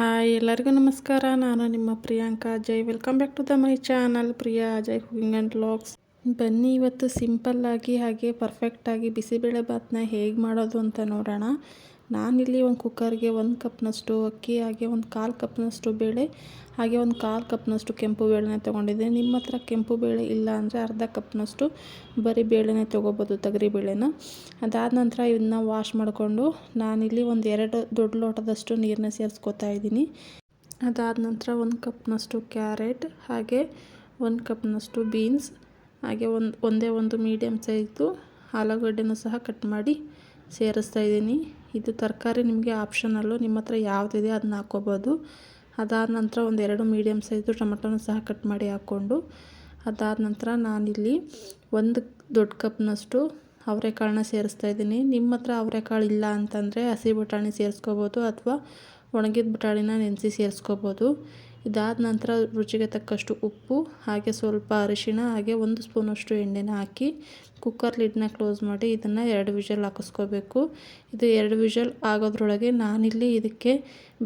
Hi ಎಲ್ಲರಿಗೂ ನಮಸ್ಕಾರ. ನಾನು ನಿಮ್ಮ ಪ್ರಿಯಾಂಕಾ. ಜೈ welcome back to the my channel. Priya, Ajay cooking and vlogs ಬನ್ನಿ ಇವತ್ತು ಸಿಂಪಲ್ಲಾಗಿ ಹಾಗೆ ಪರ್ಫೆಕ್ಟಾಗಿ ಬಿಸಿಬೇಳೆ ಭಾತನ್ನ ಹೇಗೆ ಮಾಡೋದು ಅಂತ ನೋಡೋಣ. ನಾನಿಲ್ಲಿ ಒಂದು ಕುಕ್ಕರ್ಗೆ ಒಂದು ಕಪ್ನಷ್ಟು ಅಕ್ಕಿ, ಹಾಗೆ ಒಂದು ಕಾಲು ಕಪ್ನಷ್ಟು ಬೇಳೆ, ಹಾಗೆ ಒಂದು ಕಾಲು ಕಪ್ನಷ್ಟು ಕೆಂಪು ಬೇಳೆನ ತೊಗೊಂಡಿದ್ದೀನಿ ನಿಮ್ಮ ಹತ್ರ ಕೆಂಪು ಬೇಳೆ ಇಲ್ಲ ಅಂದರೆ ಅರ್ಧ ಕಪ್ನಷ್ಟು ಬರೀ ಬೇಳೆನೇ ತೊಗೋಬೋದು, ತೊಗರಿ ಬೇಳೆನ. ಅದಾದ ನಂತರ ಇದನ್ನ ವಾಶ್ ಮಾಡಿಕೊಂಡು ನಾನಿಲ್ಲಿ ಒಂದು ಎರಡು ದೊಡ್ಡ ಲೋಟದಷ್ಟು ನೀರನ್ನ ಸೇರಿಸ್ಕೊತಾ ಇದ್ದೀನಿ. ಅದಾದ ನಂತರ ಒಂದು ಕಪ್ನಷ್ಟು ಕ್ಯಾರೆಟ್, ಹಾಗೆ ಒಂದು ಕಪ್ನಷ್ಟು ಬೀನ್ಸ್, ಹಾಗೆ ಒಂದು, ಒಂದೇ ಒಂದು ಮೀಡಿಯಮ್ ಸೈಜು ಆಲೂಗಡ್ಡೆನೂ ಸಹ ಕಟ್ ಮಾಡಿ ಸೇರಿಸ್ತಾ ಇದ್ದೀನಿ. ಇದು ತರಕಾರಿ ನಿಮಗೆ ಆಪ್ಷನಲ್ಲು ನಿಮ್ಮ ಹತ್ರ ಯಾವುದಿದೆ ಅದನ್ನ ಹಾಕ್ಕೋಬೋದು. ಅದಾದ ನಂತರ ಒಂದು ಎರಡು ಮೀಡಿಯಮ್ ಸೈಜು ಟೊಮೆಟೊನ ಸಹ ಕಟ್ ಮಾಡಿ ಹಾಕ್ಕೊಂಡು, ಅದಾದ ನಂತರ ನಾನಿಲ್ಲಿ ಒಂದು ದೊಡ್ಡ ಕಪ್ನಷ್ಟು ಅವರೆಕಾಳನ್ನ ಸೇರಿಸ್ತಾ ಇದ್ದೀನಿ. ನಿಮ್ಮ ಹತ್ರ ಅವರೆಕಾಳು ಇಲ್ಲ ಅಂತಂದರೆ ಹಸಿ ಬಟಾಣಿ ಸೇರಿಸ್ಕೋಬೋದು ಅಥವಾ ಒಣಗಿದ ಬಟಾಣಿನ ನೆನೆಸಿ ಸೇರಿಸ್ಕೋಬೋದು. ಇದಾದ ನಂತರ ರುಚಿಗೆ ತಕ್ಕಷ್ಟು ಉಪ್ಪು, ಹಾಗೆ ಸ್ವಲ್ಪ ಅರಿಶಿಣ, ಹಾಗೆ ಒಂದು ಸ್ಪೂನಷ್ಟು ಎಣ್ಣೆನ ಹಾಕಿ ಕುಕ್ಕರ್ ಲಿಡ್ನ ಕ್ಲೋಸ್ ಮಾಡಿ ಇದನ್ನು ಎರಡು ವಿಷಲ್ ಹಾಕಿಸ್ಕೋಬೇಕು. ಇದು ಎರಡು ವಿಷಲ್ ಆಗೋದ್ರೊಳಗೆ ನಾನಿಲ್ಲಿ ಇದಕ್ಕೆ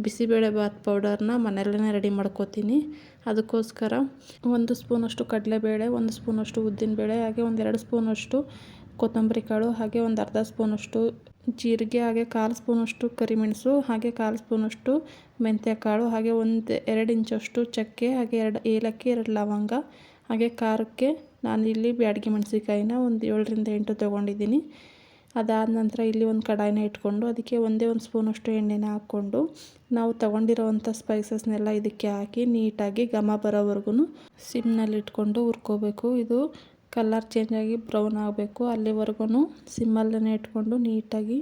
ಬಿಸಿಬೇಳೆ ಬಾತ್ ಪೌಡರ್ನ ಮನೆಯಲ್ಲೇ ರೆಡಿ ಮಾಡ್ಕೋತೀನಿ. ಅದಕ್ಕೋಸ್ಕರ ಒಂದು ಸ್ಪೂನಷ್ಟು ಕಡಲೆಬೇಳೆ, ಒಂದು ಸ್ಪೂನಷ್ಟು ಉದ್ದಿನಬೇಳೆ, ಹಾಗೆ ಒಂದೆರಡು ಸ್ಪೂನಷ್ಟು ಕೊತ್ತಂಬರಿ ಕಾಳು ಹಾಗೆ ಒಂದು ಅರ್ಧ ಸ್ಪೂನಷ್ಟು ಜೀರಿಗೆ, ಹಾಗೆ ಕಾಲು ಸ್ಪೂನಷ್ಟು ಕರಿಮೆಣಸು, ಹಾಗೆ ಕಾಲು ಸ್ಪೂನಷ್ಟು ಮೆಂತ್ಯ ಕಾಳು ಹಾಗೆ ಒಂದು ಎರಡು ಇಂಚಷ್ಟು ಚಕ್ಕೆ, ಹಾಗೆ ಎರಡು ಏಲಕ್ಕಿ, ಎರಡು ಲವಂಗ, ಹಾಗೆ ಖಾರಕ್ಕೆ ಇಲ್ಲಿ ಬ್ಯಾಡಗಿ ಮೆಣಸಿಕಾಯಿನ ಒಂದು ಏಳರಿಂದ ಎಂಟು ತೊಗೊಂಡಿದ್ದೀನಿ. ಅದಾದ ನಂತರ ಇಲ್ಲಿ ಒಂದು ಕಡಾಯಿನ ಇಟ್ಕೊಂಡು ಅದಕ್ಕೆ ಒಂದೇ ಒಂದು ಸ್ಪೂನಷ್ಟು ಎಣ್ಣೆನ ಹಾಕ್ಕೊಂಡು ನಾವು ತೊಗೊಂಡಿರೋವಂಥ ಸ್ಪೈಸಸ್ನೆಲ್ಲ ಇದಕ್ಕೆ ಹಾಕಿ ನೀಟಾಗಿ ಘಮ ಬರೋವರೆಗೂ ಸಿಮ್ನಲ್ಲಿ ಇಟ್ಕೊಂಡು ಹುರ್ಕೋಬೇಕು. ಇದು ಕಲರ್ ಚೇಂಜಾಗಿ ಬ್ರೌನ್ ಆಗಬೇಕು. ಅಲ್ಲಿವರೆಗೂ ಸಿಮ್ಮಲ್ಲೇ ಇಟ್ಕೊಂಡು ನೀಟಾಗಿ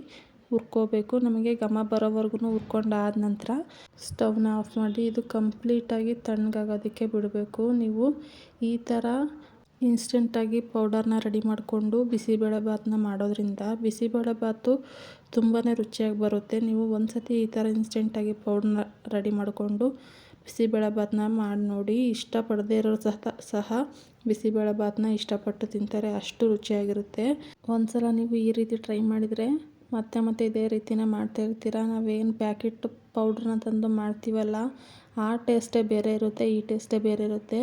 ಹುರ್ಕೋಬೇಕು. ನಮಗೆ ಘಮ ಬರೋವರೆಗೂ ಆದ ನಂತರ ಸ್ಟವ್ನ ಆಫ್ ಮಾಡಿ ಇದು ಕಂಪ್ಲೀಟಾಗಿ ತಣ್ಣಗಾಗೋದಕ್ಕೆ ಬಿಡಬೇಕು. ನೀವು ಈ ಥರ ಇನ್ಸ್ಟೆಂಟಾಗಿ ಪೌಡರ್ನ ರೆಡಿ ಮಾಡಿಕೊಂಡು ಬಿಸಿಬೇಳೆ ಭಾತನ್ನ ಮಾಡೋದ್ರಿಂದ ಬಿಸಿಬೇಳೆ ಭಾತು ತುಂಬಾ ರುಚಿಯಾಗಿ ಬರುತ್ತೆ. ನೀವು ಒಂದು ಸತಿ ಈ ಥರ ಇನ್ಸ್ಟೆಂಟಾಗಿ ಪೌಡ್ರನ್ನ ರೆಡಿ ಮಾಡಿಕೊಂಡು ಬಿಸಿಬೇಳೆ ಭಾತನ್ನ ಮಾಡಿ ನೋಡಿ, ಇಷ್ಟಪಡದೇ ಇರೋರು ಸಹ ಸಹ ಬಿಸಿಬೇಳೆ ಭಾತನ್ನ ಇಷ್ಟಪಟ್ಟು ತಿಂತಾರೆ. ಅಷ್ಟು ರುಚಿಯಾಗಿರುತ್ತೆ. ಒಂದ್ಸಲ ನೀವು ಈ ರೀತಿ ಟ್ರೈ ಮಾಡಿದರೆ ಮತ್ತೆ ಮತ್ತೆ ಇದೇ ರೀತಿನೇ ಮಾಡ್ತಾ ಇರ್ತೀರ? ನಾವೇನು ಪ್ಯಾಕೆಟ್ ಪೌಡ್ರನ್ನ ತಂದು ಮಾಡ್ತೀವಲ್ಲ, ಆ ಟೇಸ್ಟೇ ಬೇರೆ ಇರುತ್ತೆ, ಈ ಟೇಸ್ಟೇ ಬೇರೆ ಇರುತ್ತೆ.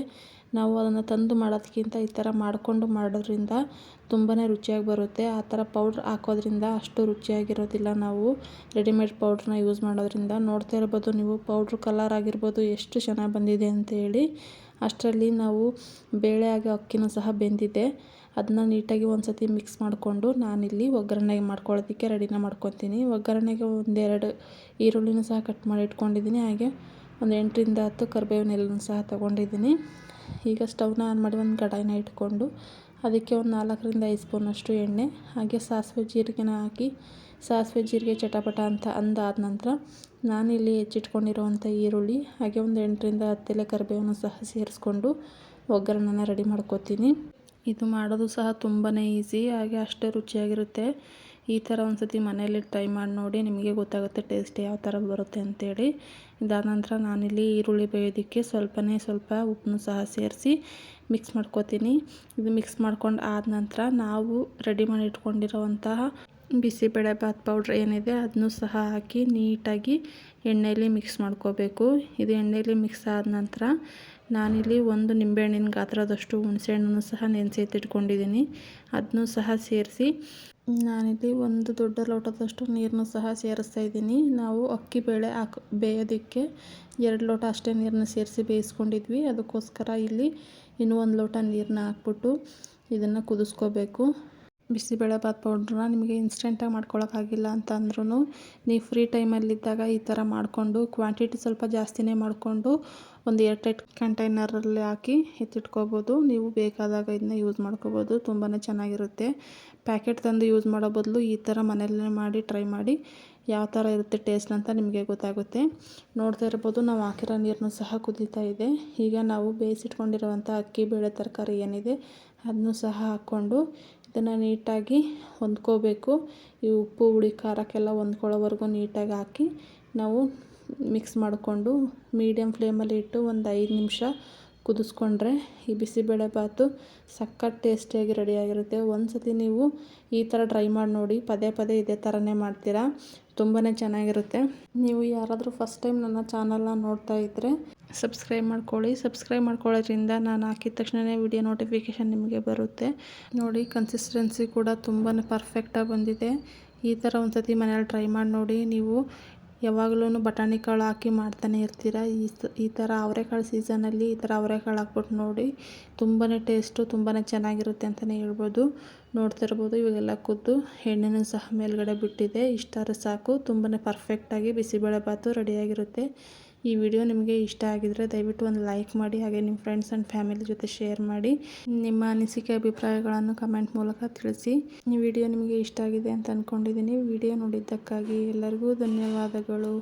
ನಾವು ಅದನ್ನು ತಂದು ಮಾಡೋದಕ್ಕಿಂತ ಈ ಥರ ಮಾಡಿಕೊಂಡು ಮಾಡೋದ್ರಿಂದ ತುಂಬಾ ರುಚಿಯಾಗಿ ಬರುತ್ತೆ. ಆ ಥರ ಪೌಡ್ರ್ ಹಾಕೋದ್ರಿಂದ ಅಷ್ಟು ರುಚಿಯಾಗಿರೋದಿಲ್ಲ ನಾವು. ರೆಡಿಮೇಡ್ ಪೌಡ್ರನ್ನ ಯೂಸ್ ಮಾಡೋದ್ರಿಂದ ನೋಡ್ತಾ ಇರ್ಬೋದು ನೀವು, ಪೌಡ್ರ್ ಕಲರ್ ಆಗಿರ್ಬೋದು ಎಷ್ಟು ಚೆನ್ನಾಗಿ ಬಂದಿದೆ ಅಂತ ಹೇಳಿ. ಅಷ್ಟರಲ್ಲಿ ನಾವು ಬೇಳೆ ಹಾಗೆ ಅಕ್ಕಿನೂ ಸಹ ಬೆಂದಿದೆ. ಅದನ್ನ ನೀಟಾಗಿ ಒಂದು ಸತಿ ಮಿಕ್ಸ್ ಮಾಡಿಕೊಂಡು ನಾನಿಲ್ಲಿ ಒಗ್ಗರಣೆಗೆ ಮಾಡ್ಕೊಳ್ಳೋದಕ್ಕೆ ರೆಡಿನ ಮಾಡ್ಕೊತೀನಿ. ಒಗ್ಗರಣೆಗೆ ಒಂದೆರಡು ಈರುಳ್ಳಿನೂ ಸಹ ಕಟ್ ಮಾಡಿ ಇಟ್ಕೊಂಡಿದ್ದೀನಿ. ಹಾಗೆ ಒಂದು ಎಂಟರಿಂದ ಹತ್ತು ಕರಿಬೇವಿನ ಎಲೆನೂ ಸಹ ತೊಗೊಂಡಿದ್ದೀನಿ. ಈಗ ಸ್ಟವ್ನ ಆನ್ ಮಾಡಿ ಒಂದು ಕಡಾಯಿನ ಇಟ್ಕೊಂಡು ಅದಕ್ಕೆ ಒಂದು ನಾಲ್ಕರಿಂದ ಐದು ಸ್ಪೂನಷ್ಟು ಎಣ್ಣೆ, ಹಾಗೆ ಸಾಸಿವೆ ಜೀರಿಗೆನ ಹಾಕಿ ಸಾಸಿವೆ ಜೀರಿಗೆ ಚಟಪಟ ಅಂತ ಅಂದಾದ ನಂತರ ನಾನಿಲ್ಲಿ ಹೆಚ್ಚಿಟ್ಕೊಂಡಿರುವಂಥ ಈರುಳ್ಳಿ, ಹಾಗೆ ಒಂದು ಎಂಟರಿಂದ ಹತ್ತೆಲೆ ಕರಿಬೇವನ್ನು ಸಹ ಸೇರಿಸ್ಕೊಂಡು ಒಗ್ಗರಣೆನ ರೆಡಿ ಮಾಡ್ಕೋತೀನಿ. ಇದು ಮಾಡೋದು ಸಹ ತುಂಬಾ ಈಸಿ, ಹಾಗೆ ಅಷ್ಟೇ ರುಚಿಯಾಗಿರುತ್ತೆ. ಈ ಥರ ಒಂದು ಸತಿ ಮನೆಯಲ್ಲಿ ಟ್ರೈ ಮಾಡಿ ನೋಡಿ ನಿಮಗೆ ಗೊತ್ತಾಗುತ್ತೆ ಟೇಸ್ಟ್ ಯಾವ ಥರ ಬರುತ್ತೆ ಅಂತೇಳಿ. ಇದಾದ ನಂತರ ನಾನಿಲ್ಲಿ ಈರುಳ್ಳಿ ಬೇಯೋದಕ್ಕೆ ಸ್ವಲ್ಪನೇ ಸ್ವಲ್ಪ ಉಪ್ಪನ್ನು ಸಹ ಸೇರಿಸಿ ಮಿಕ್ಸ್ ಮಾಡ್ಕೋತೀನಿ. ಇದು ಮಿಕ್ಸ್ ಮಾಡ್ಕೊಂಡು ಆದ ನಂತರ ನಾವು ರೆಡಿ ಮಾಡಿ ಇಟ್ಕೊಂಡಿರೋವಂತಹ ಬಿಸಿಬೇಳೆ ಬಾತ್ ಪೌಡ್ರ್ ಏನಿದೆ ಅದನ್ನು ಸಹ ಹಾಕಿ ನೀಟಾಗಿ ಎಣ್ಣೆಯಲ್ಲಿ ಮಿಕ್ಸ್ ಮಾಡ್ಕೋಬೇಕು. ಇದು ಎಣ್ಣೆಯಲ್ಲಿ ಮಿಕ್ಸ್ ಆದ ನಂತರ ನಾನಿಲ್ಲಿ ಒಂದು ನಿಂಬೆಹಣ್ಣಿನ ಗಾತ್ರದಷ್ಟು ಹುಣಸೆಹಣ್ಣನ್ನು ಸಹ ನೆನೆಸಿ ಎತ್ತಿಟ್ಕೊಂಡಿದ್ದೀನಿ ಅದನ್ನು ಸಹ ಸೇರಿಸಿ ನಾನಿಲ್ಲಿ ಒಂದು ದೊಡ್ಡ ಲೋಟದಷ್ಟು ನೀರನ್ನು ಸಹ ಸೇರಿಸ್ತಾ ಇದ್ದೀನಿ. ನಾವು ಅಕ್ಕಿ ಬೇಳೆ ಹಾಕಿ ಬೇಯೋದಕ್ಕೆ ಎರಡು ಲೋಟ ಅಷ್ಟೇ ನೀರನ್ನ ಸೇರಿಸಿ ಬೇಯಿಸ್ಕೊಂಡಿದ್ವಿ. ಅದಕ್ಕೋಸ್ಕರ ಇಲ್ಲಿ ಇನ್ನೂ ಒಂದು ಲೋಟ ನೀರನ್ನ ಹಾಕ್ಬಿಟ್ಟು ಇದನ್ನು ಕುದಿಸ್ಕೋಬೇಕು. ಬಿಸಿಬೇಳೆಭಾತ್ ಪೌಡ್ರನ್ನ ನಿಮಗೆ ಇನ್ಸ್ಟೆಂಟಾಗಿ ಮಾಡ್ಕೊಳ್ಳೋಕ್ಕಾಗಿಲ್ಲ ಅಂತ ಅಂದ್ರೂ ನೀವು ಫ್ರೀ ಟೈಮಲ್ಲಿದ್ದಾಗ ಈ ಥರ ಮಾಡಿಕೊಂಡು ಕ್ವಾಂಟಿಟಿ ಸ್ವಲ್ಪ ಜಾಸ್ತಿನೇ ಮಾಡಿಕೊಂಡು ಒಂದು ಏರ್ಟೈಟ್ ಕಂಟೈನರಲ್ಲಿ ಹಾಕಿ ಎತ್ತಿಟ್ಕೋಬೋದು. ನೀವು ಬೇಕಾದಾಗ ಇದನ್ನ ಯೂಸ್ ಮಾಡ್ಕೋಬೋದು. ತುಂಬಾ ಚೆನ್ನಾಗಿರುತ್ತೆ. ಪ್ಯಾಕೆಟ್ ತಂದು ಯೂಸ್ ಮಾಡೋ ಬದಲು ಈ ಥರ ಮನೆಯಲ್ಲೇ ಮಾಡಿ ಟ್ರೈ ಮಾಡಿ ಯಾವ ಥರ ಇರುತ್ತೆ ಟೇಸ್ಟ್ ಅಂತ ನಿಮಗೆ ಗೊತ್ತಾಗುತ್ತೆ. ನೋಡ್ತಾ ಇರ್ಬೋದು ನಾವು ಹಾಕಿರೋ ನೀರನ್ನು ಸಹ ಕುದೀತಾ ಇದೆ. ಈಗ ನಾವು ಬೇಯಿಸಿಟ್ಕೊಂಡಿರುವಂಥ ಅಕ್ಕಿ, ಬೇಳೆ ತರಕಾರಿ ಏನಿದೆ ಅದನ್ನು ಸಹ ಹಾಕ್ಕೊಂಡು ಇದನ್ನು ನೀಟಾಗಿ ಹೊಂದ್ಕೋಬೇಕು. ಈ ಉಪ್ಪು, ಹುಳಿ, ಖಾರಕ್ಕೆಲ್ಲ ಹೊಂದ್ಕೊಳ್ಳೋವರೆಗೂ ನೀಟಾಗಿ ಹಾಕಿ ನಾವು ಮಿಕ್ಸ್ ಮಾಡಿಕೊಂಡು ಮೀಡಿಯಮ್ ಫ್ಲೇಮಲ್ಲಿ ಇಟ್ಟು ಒಂದು ಐದು ನಿಮಿಷ ಕುದಿಸ್ಕೊಂಡ್ರೆ ಈ ಬಿಸಿಬೇಳೆ ಬಾತು ಸಖತ್ ಟೇಸ್ಟಿಯಾಗಿ ರೆಡಿಯಾಗಿರುತ್ತೆ. ಒಂದು ಸತಿ ನೀವು ಈ ಥರ ಟ್ರೈ ಮಾಡಿ ನೋಡಿ, ಪದೇ ಪದೇ ಇದೇ ಥರನೇ ಮಾಡ್ತೀರಾ ತುಂಬಾ ಚೆನ್ನಾಗಿರುತ್ತೆ. ನೀವು ಯಾರಾದರೂ ಫಸ್ಟ್ ಟೈಮ್ ನನ್ನ ಚಾನಲ್ನ ನೋಡ್ತಾ ಇದ್ದರೆ ಸಬ್ಸ್ಕ್ರೈಬ್ ಮಾಡ್ಕೊಳ್ಳಿ. ಸಬ್ಸ್ಕ್ರೈಬ್ ಮಾಡ್ಕೊಳ್ಳೋದ್ರಿಂದ ನಾನು ಹಾಕಿದ ತಕ್ಷಣವೇ ವಿಡಿಯೋ ನೋಟಿಫಿಕೇಷನ್ ನಿಮಗೆ ಬರುತ್ತೆ. ನೋಡಿ ಕನ್ಸಿಸ್ಟೆನ್ಸಿ ಕೂಡ ತುಂಬಾ ಪರ್ಫೆಕ್ಟಾಗಿ ಬಂದಿದೆ. ಈ ಥರ ಒಂದು ಸತಿ ಮನೇಲಿ ಟ್ರೈ ಮಾಡಿ ನೋಡಿ, ನೀವು ಯಾವಾಗಲೂ ಬಟಾಣಿ ಕಾಳು ಹಾಕಿ ಮಾಡ್ತಾನೆ ಇರ್ತೀರ. ಈ ಈ ಥರ ಅವರೆಕಾಳು ಸೀಸನಲ್ಲಿ ಈ ಥರ ಅವರೆಕಾಳು ಹಾಕ್ಬಿಟ್ಟು ನೋಡಿ ತುಂಬಾ ಟೇಸ್ಟು ತುಂಬಾ ಚೆನ್ನಾಗಿರುತ್ತೆ ಅಂತಲೇ ಹೇಳ್ಬೋದು. ನೋಡ್ತಿರ್ಬೋದು ಇವಾಗೆಲ್ಲ ಕುದ್ದು ಎಣ್ಣೆನೂ ಸಹ ಮೇಲ್ಗಡೆ ಬಿಟ್ಟಿದೆ. ಇಷ್ಟಾದ್ರೂ ಸಾಕು. ತುಂಬಾ ಪರ್ಫೆಕ್ಟಾಗಿ ಬಿಸಿಬೇಳೆಭಾತು ರೆಡಿಯಾಗಿರುತ್ತೆ ಈ ವಿಡಿಯೋ ನಿಮಗೆ ಇಷ್ಟ ಆಗಿದ್ರೆ ದಯವಿಟ್ಟು ಒಂದು ಲೈಕ್ ಮಾಡಿ, ಹಾಗೆ ನಿಮ್ಮ ಫ್ರೆಂಡ್ಸ್ ಆ್ಯಂಡ್ ಫ್ಯಾಮಿಲಿ ಜೊತೆ ಶೇರ್ ಮಾಡಿ. ನಿಮ್ಮ ಅನಿಸಿಕೆ ಅಭಿಪ್ರಾಯಗಳನ್ನು ಕಮೆಂಟ್ ಮೂಲಕ ತಿಳಿಸಿ. ಈ ವಿಡಿಯೋ ನಿಮಗೆ ಇಷ್ಟ ಆಗಿದೆ ಅಂತ ಅಂದ್ಕೊಂಡಿದ್ದೀನಿ ವಿಡಿಯೋ ನೋಡಿದ್ದಕ್ಕಾಗಿ ಎಲ್ಲರಿಗೂ ಧನ್ಯವಾದಗಳು.